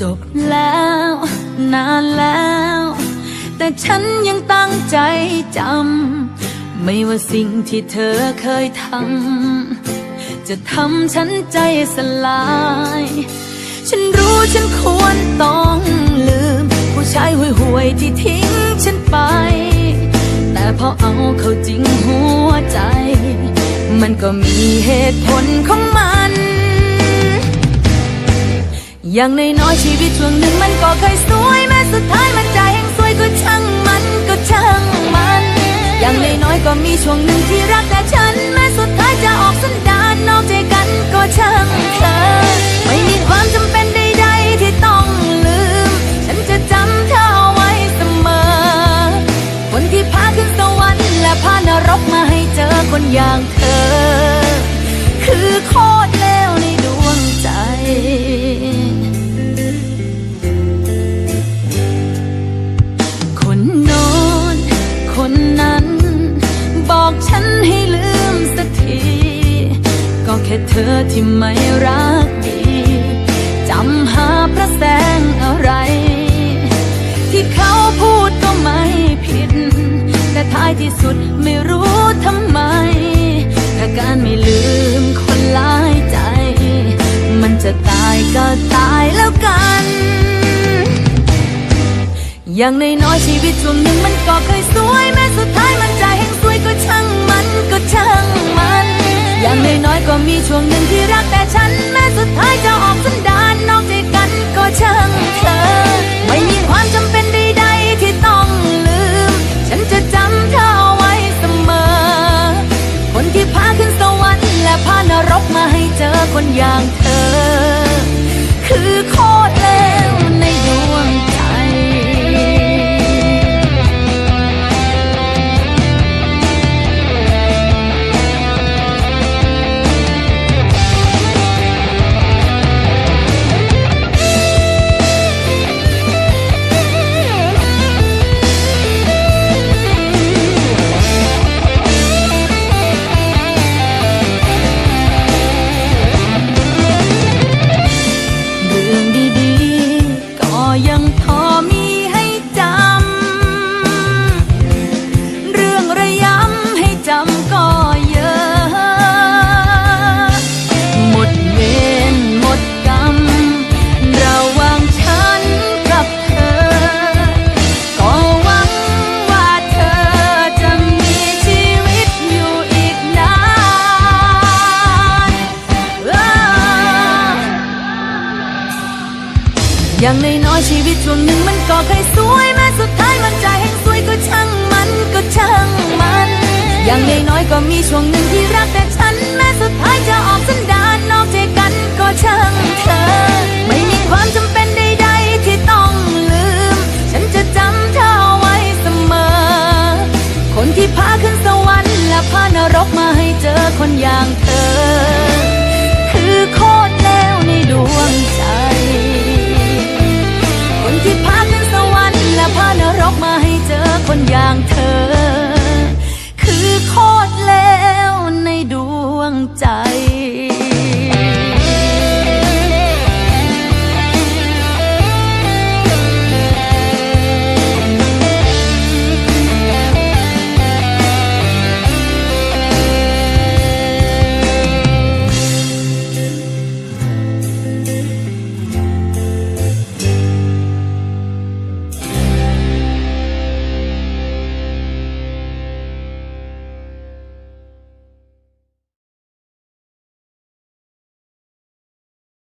จบแล้ว นานแล้ว แต่ฉันยังตั้งใจจำ ไม่ว่าสิ่งที่เธอเคยทำ จะทำฉันใจสลาย ฉันรู้ฉันควรต้องลืม ผู้ชายห่วยๆที่ทิ้งฉันไป แต่พอเอาเข้าจริงหัวใจ มันก็มีเหตุผลของมัน อย่างน้อยๆชีวิตช่วงหนึ่งมันก็เคยสวยแม้สุดท้ายมันใจแห่งสวยก็ช่างมันก็ช่างมัน อย่างน้อยก็มีช่วงหนึ่งที่รักแต่ฉัน แม้สุดท้ายจะออกสันดานนอกใจกันก็ช่างเธอไม่มีความจำเป็นใดๆที่ต้องลืม ฉันจะจำเธอเอาไว้เสมอ คนที่พาขึ้นสวรรค์และพานรกมาให้เจอคนอย่างเธอ คือ ธอที่ไม่รักดีจำหาพระแสงอะไร ที่เขาพูดก็ไม่ผิด แต่ท้ายที่สุดไม่รู้ทำไม ถ้าการไม่ลืมคนหลายใจ มันจะตายก็ตายแล้วกัน อย่างในน้อยชีวิตช่วงหนึ่งมันก็เคยสวยแม้สุดท้าย คนอย่างเธอ คือคน อย่างในน้อยชีวิตช่วงหนึ่งมันก็เคยสวยแม้สุดท้ายมันจะแห่งสวยก็ช่างมันก็ช่างมัน อย่างในน้อยก็มีช่วงหนึ่งที่รักแต่ฉัน แม้สุดท้ายจะออกสันดานนอกใจกันก็ช่างเธอ ไม่มีความจำเป็นใดๆที่ต้องลืม ฉันจะจำเธอไว้เสมอ คนที่พาขึ้นสวรรค์และพานรกมาให้เจอคนอย่างเธอ คือโคตรแล้วในดวงใจ